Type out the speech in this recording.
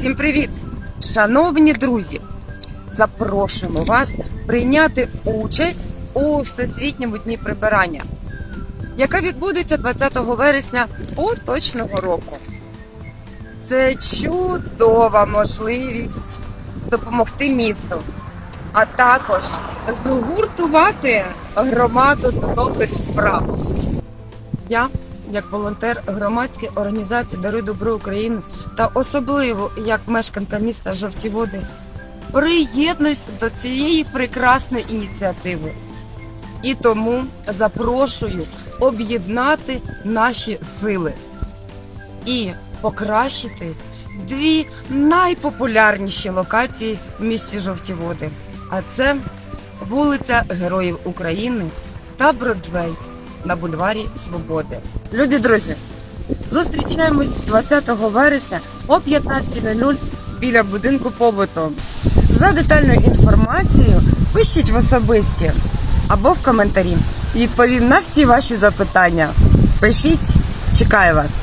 Всім привіт! Шановні друзі! Запрошуємо вас прийняти участь у Всесвітньому дні прибирання, яка відбудеться 20 вересня поточного року. Це чудова можливість допомогти місту, а також згуртувати громаду до добрих справ. Я, як волонтер громадської організації Дари добро Україну та особливо як мешканка міста Жовті Води, приєднуюсь до цієї прекрасної ініціативи. І тому запрошую об'єднати наші сили і покращити дві найпопулярніші локації в місті Жовті Води. А це вулиця Героїв України та Бродвей на бульварі Свободи. Любі друзі, зустрічаємось 20 вересня о 15.00 біля будинку побуту. За детальною інформацією пишіть в особисті або в коментарі. Відповім на всі ваші запитання. Пишіть, чекаю вас.